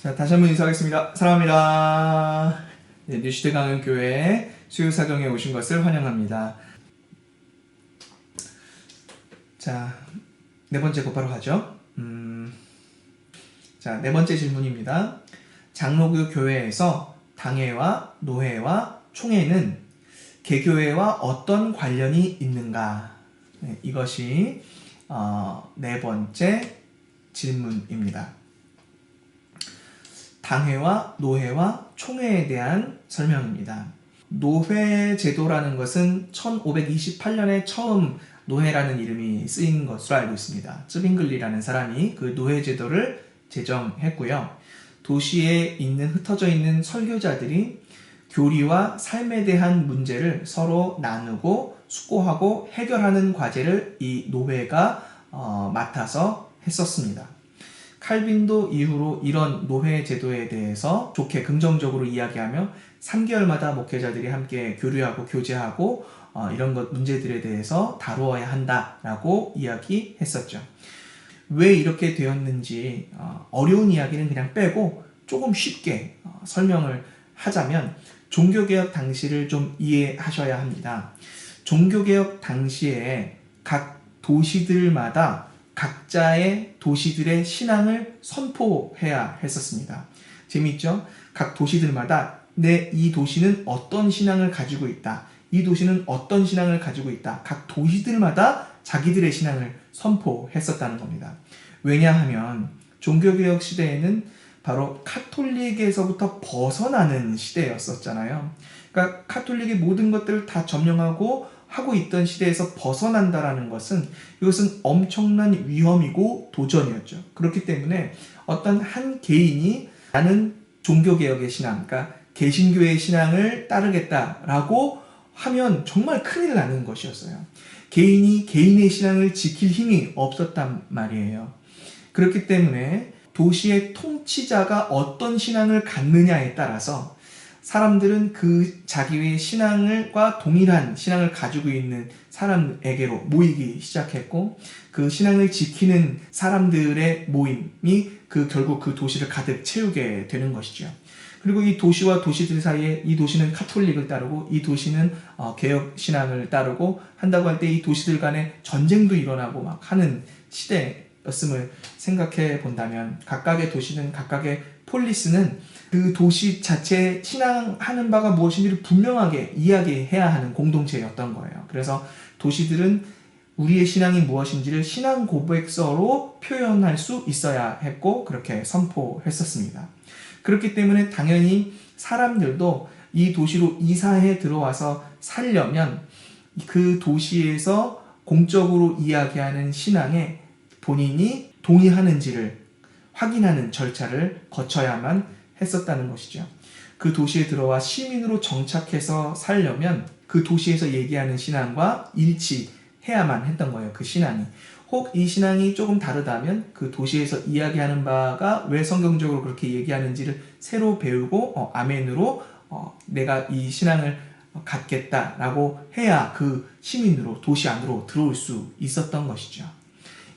자, 다시 한번 인사하겠습니다. 사랑합니다. 네, 뉴시대 강은교회 수요사경에 오신 것을 환영합니다. 자, 네 번째 곧바로 가죠. 음, 자, 네 번째 질문입니다. 장로교 교회에서 당회와 노회와 총회는 개교회와 어떤 관련이 있는가? 네, 이것이 어, 네 번째 질문입니다. 당회와 노회와 총회에 대한 설명입니다. 노회 제도라는 것은 1528년에 처음 노회라는 이름이 쓰인 것으로 알고 있습니다. 쯔빙글리라는 사람이 그 노회 제도를 제정했고요. 도시에 있는 흩어져 있는 설교자들이 교리와 삶에 대한 문제를 서로 나누고 숙고하고 해결하는 과제를 이 노회가 어, 맡아서 했었습니다. 칼빈도 이후로 이런 노회 제도에 대해서 좋게 긍정적으로 이야기하며 3개월마다 목회자들이 함께 교류하고 교제하고 어, 이런 것 문제들에 대해서 다루어야 한다라고 이야기했었죠. 왜 이렇게 되었는지 어, 어려운 이야기는 그냥 빼고 조금 쉽게 어, 설명을 하자면 종교개혁 당시를 좀 이해하셔야 합니다. 종교개혁 당시에 각 도시들마다 각자의 도시들의 신앙을 선포해야 했었습니다. 재미있죠? 각 도시들마다 내 이 도시는 어떤 신앙을 가지고 있다. 이 도시는 어떤 신앙을 가지고 있다. 각 도시들마다 자기들의 신앙을 선포했었다는 겁니다. 왜냐하면 종교개혁 시대에는 바로 카톨릭에서부터 벗어나는 시대였었잖아요. 그러니까 카톨릭의 모든 것들을 다 점령하고 하고 있던 시대에서 벗어난다라는 것은 이것은 엄청난 위험이고 도전이었죠. 그렇기 때문에 어떤 한 개인이 나는 종교개혁의 신앙, 그러니까 개신교의 신앙을 따르겠다라고 하면 정말 큰일 나는 것이었어요. 개인이 개인의 신앙을 지킬 힘이 없었단 말이에요. 그렇기 때문에 도시의 통치자가 어떤 신앙을 갖느냐에 따라서 사람들은 그 자기의 신앙과 동일한 신앙을 가지고 있는 사람에게로 모이기 시작했고 그 신앙을 지키는 사람들의 모임이 그 결국 그 도시를 가득 채우게 되는 것이죠. 그리고 이 도시와 도시들 사이에 이 도시는 카톨릭을 따르고 이 도시는 어, 개혁 신앙을 따르고 한다고 할 때 이 도시들 간에 전쟁도 일어나고 막 하는 시대였음을 생각해 본다면 각각의 도시는 각각의 폴리스는 그 도시 자체 신앙하는 바가 무엇인지를 분명하게 이야기해야 하는 공동체였던 거예요. 그래서 도시들은 우리의 신앙이 무엇인지를 신앙 고백서로 표현할 수 있어야 했고 그렇게 선포했었습니다. 그렇기 때문에 당연히 사람들도 이 도시로 이사해 들어와서 살려면 그 도시에서 공적으로 이야기하는 신앙에 본인이 동의하는지를 확인하는 절차를 거쳐야만 했었다는 것이죠. 그 도시에 들어와 시민으로 정착해서 살려면 그 도시에서 얘기하는 신앙과 일치해야만 했던 거예요. 그 신앙이. 혹 이 신앙이 조금 다르다면 그 도시에서 이야기하는 바가 왜 성경적으로 그렇게 얘기하는지를 새로 배우고 어, 아멘으로 어, 내가 이 신앙을 갖겠다라고 해야 그 시민으로 도시 안으로 들어올 수 있었던 것이죠.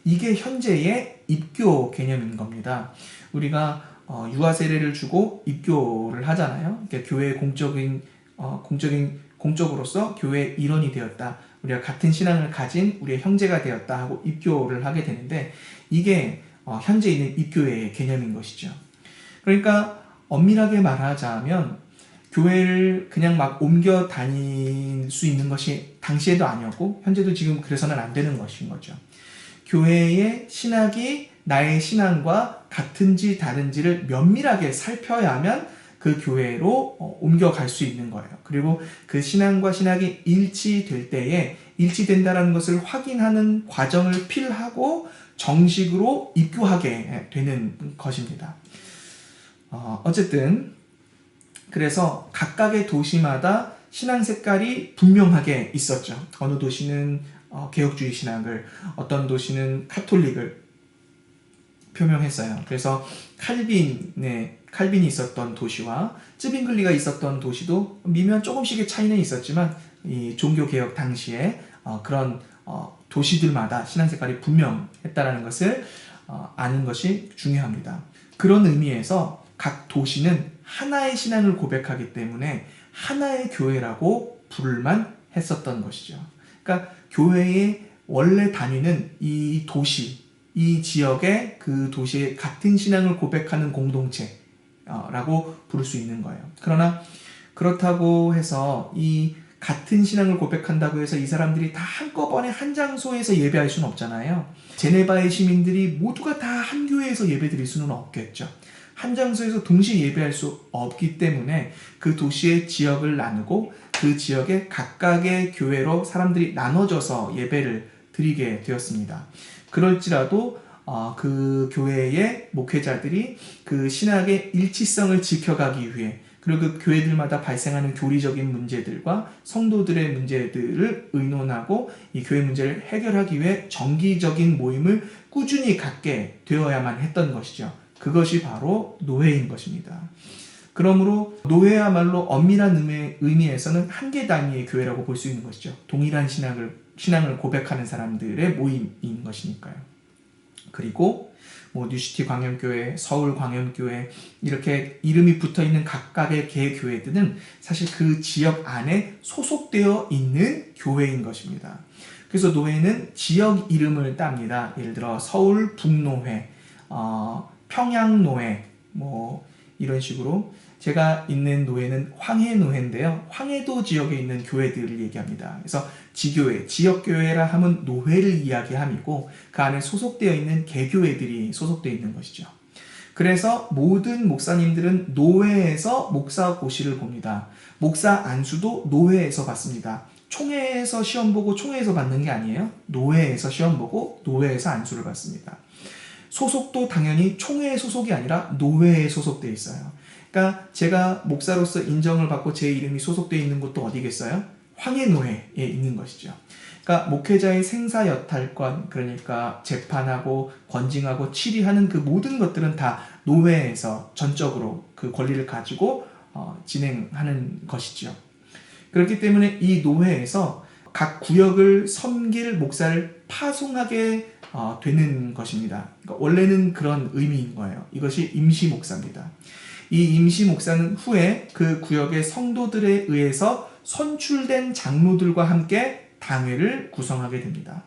이게 현재의 입교 개념인 겁니다. 우리가 어, 유아 세례를 주고 입교를 하잖아요. 그러니까 교회의 공적인 어, 공적인 공적으로서 교회의 일원이 되었다. 우리가 같은 신앙을 가진 우리의 형제가 되었다 하고 입교를 하게 되는데 이게 어, 현재 있는 입교의 개념인 것이죠. 그러니까 엄밀하게 말하자면 교회를 그냥 막 옮겨 다닐 수 있는 것이 당시에도 아니었고 현재도 지금 그래서는 안 되는 것인 거죠. 교회의 신학이 나의 신앙과 같은지 다른지를 면밀하게 살펴야만 그 교회로 어, 옮겨갈 수 있는 거예요. 그리고 그 신앙과 신학이 일치될 때에 일치된다라는 것을 확인하는 과정을 필하고 정식으로 입교하게 되는 것입니다. 어, 어쨌든 그래서 각각의 도시마다 신앙 색깔이 분명하게 있었죠. 어느 도시는 어, 개혁주의 신학을, 어떤 도시는 카톨릭을 표명했어요. 그래서 칼빈의 칼빈이 있었던 도시와 쯔빙글리가 있었던 도시도 미묘한 조금씩의 차이는 있었지만 이 종교 개혁 당시에 어, 그런 어, 도시들마다 신앙 색깔이 분명했다라는 것을 어, 아는 것이 중요합니다. 그런 의미에서 각 도시는 하나의 신앙을 고백하기 때문에 하나의 교회라고 부를만 했었던 것이죠. 그러니까 교회의 원래 단위는 이 도시, 이 지역의 그 도시의 같은 신앙을 고백하는 공동체라고 부를 수 있는 거예요. 그러나 그렇다고 해서 이 같은 신앙을 고백한다고 해서 이 사람들이 다 한꺼번에 한 장소에서 예배할 수는 없잖아요. 제네바의 시민들이 모두가 다 한 교회에서 예배 드릴 수는 없겠죠. 한 장소에서 동시에 예배할 수 없기 때문에 그 도시의 지역을 나누고 그 지역의 각각의 교회로 사람들이 나눠져서 예배를 드리게 되었습니다. 그럴지라도 어, 그 교회의 목회자들이 그 신학의 일치성을 지켜가기 위해 그리고 그 교회들마다 발생하는 교리적인 문제들과 성도들의 문제들을 의논하고 이 교회 문제를 해결하기 위해 정기적인 모임을 꾸준히 갖게 되어야만 했던 것이죠. 그것이 바로 노예인 것입니다. 그러므로 노예야말로 엄밀한 의미, 의미에서는 한계 단위의 교회라고 볼 수 있는 것이죠. 동일한 신학을 신앙을 고백하는 사람들의 모임인 것이니까요. 그리고 뭐 뉴시티 광염교회, 서울 광염교회 이렇게 이름이 붙어 있는 각각의 개 교회들은 사실 그 지역 안에 소속되어 있는 교회인 것입니다. 그래서 노회는 지역 이름을 땁니다. 예를 들어 서울 북노회, 어, 평양노회, 뭐 이런 식으로 제가 있는 노회는 황해 노회인데요. 황해도 지역에 있는 교회들을 얘기합니다. 그래서 지교회, 지역교회라 하면 노회를 이야기함이고 그 안에 소속되어 있는 개교회들이 소속되어 있는 것이죠. 그래서 모든 목사님들은 노회에서 목사 고시를 봅니다. 목사 안수도 노회에서 받습니다. 총회에서 시험 보고 총회에서 받는 게 아니에요. 노회에서 시험 보고 노회에서 안수를 받습니다. 소속도 당연히 총회의 소속이 아니라 노회에 소속되어 있어요. 그러니까 제가 목사로서 인정을 받고 제 이름이 소속되어 있는 곳도 어디겠어요? 황해노회에 있는 것이죠. 그러니까 목회자의 생사 여탈권, 그러니까 재판하고 권징하고 치리하는 그 모든 것들은 다 노회에서 전적으로 그 권리를 가지고 어, 진행하는 것이죠. 그렇기 때문에 이 노회에서 각 구역을 섬길 목사를 파송하게 어, 되는 것입니다. 그러니까 원래는 그런 의미인 거예요. 이것이 임시 목사입니다. 이 임시 목사는 후에 그 구역의 성도들에 의해서 선출된 장로들과 함께 당회를 구성하게 됩니다.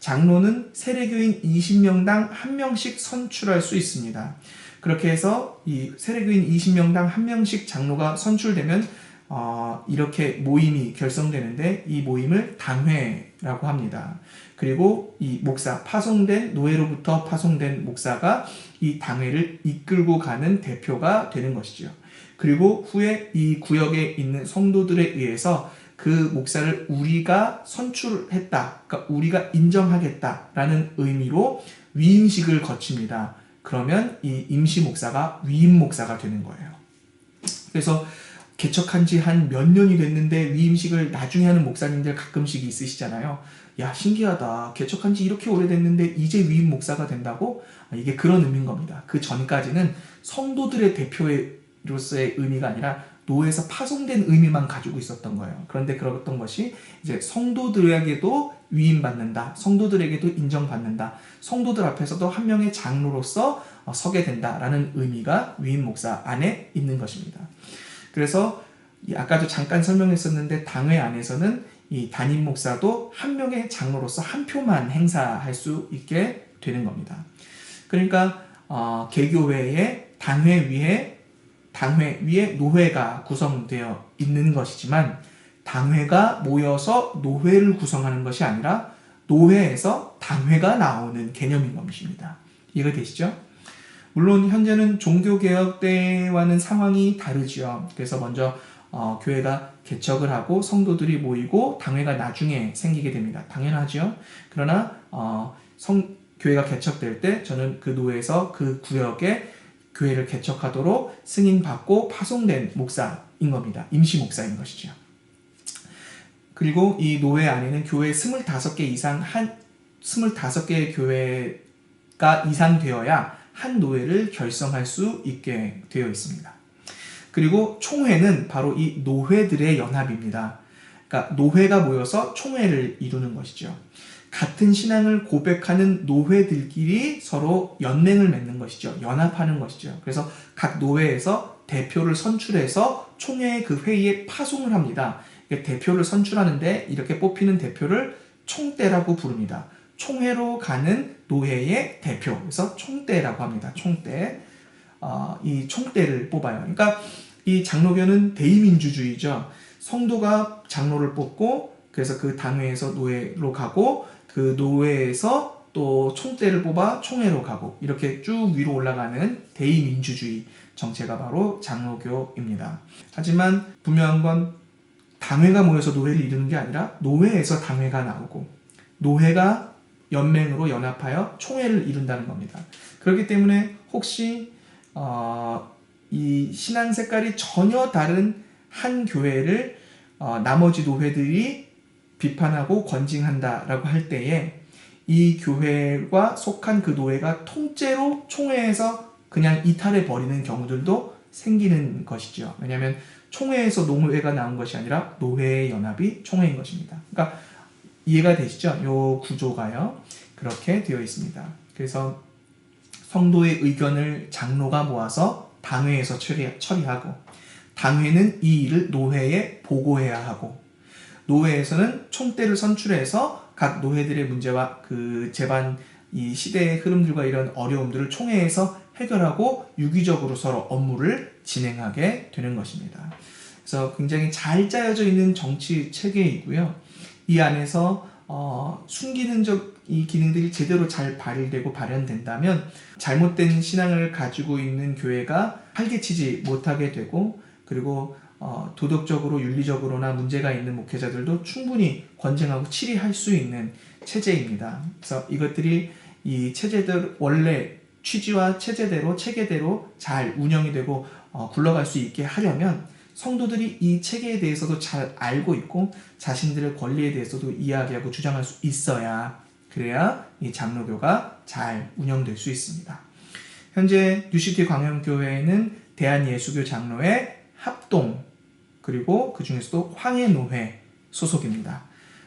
장로는 세례교인 20명당 1명씩 선출할 수 있습니다. 그렇게 해서 이 세례교인 20명당 1명씩 장로가 선출되면 어, 이렇게 모임이 결성되는데 이 모임을 당회라고 합니다. 그리고 이 목사, 파송된, 노예로부터 파송된 목사가 이 당회를 이끌고 가는 대표가 되는 것이죠. 그리고 후에 이 구역에 있는 성도들에 의해서 그 목사를 우리가 선출했다. 그러니까 우리가 인정하겠다라는 의미로 위임식을 거칩니다. 그러면 이 임시 목사가 위임 목사가 되는 거예요. 그래서 개척한 지 한 몇 년이 됐는데 위임식을 나중에 하는 목사님들 가끔씩 있으시잖아요. 야, 신기하다. 개척한 지 이렇게 오래됐는데 이제 위임 목사가 된다고? 아, 이게 그런 의미인 겁니다. 그 전까지는 성도들의 대표로서의 의미가 아니라 노예에서 파송된 의미만 가지고 있었던 거예요. 그런데 그랬던 것이 이제 성도들에게도 위임받는다. 성도들에게도 인정받는다. 성도들 앞에서도 한 명의 장로로서 어, 서게 된다라는 의미가 위임 목사 안에 있는 것입니다. 그래서 아까도 잠깐 설명했었는데 당회 안에서는 이 담임 목사도 한 명의 장로로서 한 표만 행사할 수 있게 되는 겁니다. 그러니까 어, 개교회의 당회 위에 당회 위에 노회가 구성되어 있는 것이지만 당회가 모여서 노회를 구성하는 것이 아니라 노회에서 당회가 나오는 개념인 것입니다. 이해가 되시죠? 물론 현재는 종교개혁 때와는 상황이 다르지요. 그래서 먼저 어, 교회가 개척을 하고 성도들이 모이고 당회가 나중에 생기게 됩니다. 당연하죠. 그러나 어, 성, 교회가 개척될 때 저는 그 노예에서 그 구역에 교회를 개척하도록 승인 받고 파송된 목사인 겁니다. 임시 목사인 것이죠. 그리고 이 노예 안에는 교회 25개 이상 한 25개의 교회가 이상 되어야 한 노예를 결성할 수 있게 되어 있습니다. 그리고 총회는 바로 이 노회들의 연합입니다. 그러니까 노회가 모여서 총회를 이루는 것이죠. 같은 신앙을 고백하는 노회들끼리 서로 연맹을 맺는 것이죠. 연합하는 것이죠. 그래서 각 노회에서 대표를 선출해서 총회 그 회의에 파송을 합니다. 대표를 선출하는데 이렇게 뽑히는 대표를 총대라고 부릅니다. 총회로 가는 노회의 대표. 그래서 총대라고 합니다. 총대. 어, 이 총대를 뽑아요. 그러니까 이 장로교는 대의민주주의죠. 성도가 장로를 뽑고 그래서 그 당회에서 노회로 가고 그 노회에서 또 총대를 뽑아 총회로 가고 이렇게 쭉 위로 올라가는 대의민주주의 정체가 바로 장로교입니다. 하지만 분명한 건 당회가 모여서 노회를 이루는 게 아니라 노회에서 당회가 나오고 노회가 연맹으로 연합하여 총회를 이룬다는 겁니다. 그렇기 때문에 혹시 어, 이 신앙 색깔이 전혀 다른 한 교회를 어, 나머지 노회들이 비판하고 권징한다라고 할 때에 이 교회가 속한 그 노회가 통째로 총회에서 그냥 이탈해 버리는 경우들도 생기는 것이죠. 왜냐하면 총회에서 노회가 나온 것이 아니라 노회의 연합이 총회인 것입니다. 그러니까 이해가 되시죠? 요 구조가요. 그렇게 되어 있습니다. 그래서 성도의 의견을 장로가 모아서 당회에서 처리, 처리하고 당회는 이 일을 노회에 보고해야 하고 노회에서는 총대를 선출해서 각 노회들의 문제와 그 제반 이 시대의 흐름들과 이런 어려움들을 총회에서 해결하고 유기적으로 서로 업무를 진행하게 되는 것입니다. 그래서 굉장히 잘 짜여져 있는 정치 체계이고요. 이 안에서 어, 순기능적 이 기능들이 제대로 잘 발휘되고 발현된다면 잘못된 신앙을 가지고 있는 교회가 활개치지 못하게 되고 그리고 어, 도덕적으로 윤리적으로나 문제가 있는 목회자들도 충분히 권쟁하고 치리할 수 있는 체제입니다. 그래서 이것들이 이 체제들 원래 취지와 체제대로 체계대로 잘 운영이 되고 어, 굴러갈 수 있게 하려면 성도들이 이 체계에 대해서도 잘 알고 있고 자신들의 권리에 대해서도 이야기하고 주장할 수 있어야 그래야 이 장로교가 잘 운영될 수 있습니다. 현재 UCT 광영교회에는 대한예수교 장로회 합동 그리고 그 중에서도 황해노회 소속입니다.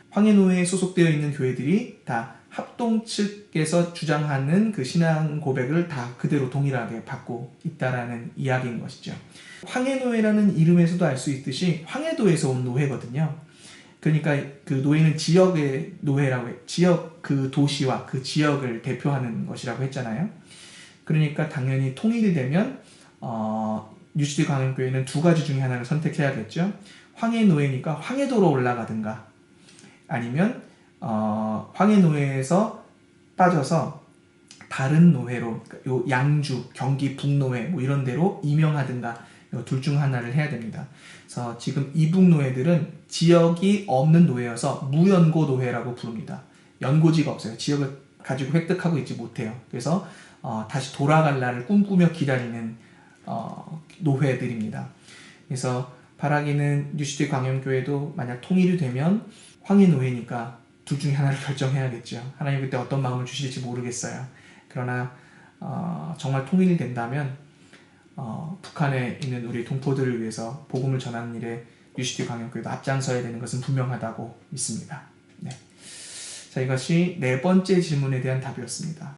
황해노회에 소속되어 있는 교회들이 다 합동 측에서 주장하는 그 신앙 고백을 다 그대로 동일하게 받고 있다라는 이야기인 것이죠. 황해노회라는 이름에서도 알 수 있듯이 황해도에서 온 노회거든요. 그러니까 그 노예는 지역의 노예라고 해, 지역 그 도시와 그 지역을 대표하는 것이라고 했잖아요. 그러니까 당연히 통일이 되면 어, 유시디 강원교회는 두 가지 중에 하나를 선택해야겠죠. 황해 노예니까 황해도로 올라가든가 아니면 어, 황해 노예에서 빠져서 다른 노회로 그러니까 요 양주, 경기 북노회 뭐 이런 데로 임명하든가 둘 중 하나를 해야 됩니다. 그래서 지금 이북 노예들은 지역이 없는 노예여서 무연고 노예라고 부릅니다. 연고지가 없어요. 지역을 가지고 획득하고 있지 못해요. 그래서 어, 다시 돌아갈 날을 꿈꾸며 기다리는 어, 노회들입니다. 그래서 바라기는 뉴시티 광영교회도 만약 통일이 되면 황해 노예니까 둘 중에 하나를 결정해야겠죠. 하나님 그때 어떤 마음을 주실지 모르겠어요. 그러나 어, 정말 통일이 된다면 어, 북한에 있는 우리 동포들을 위해서 복음을 전하는 일에 UCT 광역교회도 앞장서야 되는 것은 분명하다고 믿습니다. 네. 자, 이것이 네 번째 질문에 대한 답이었습니다.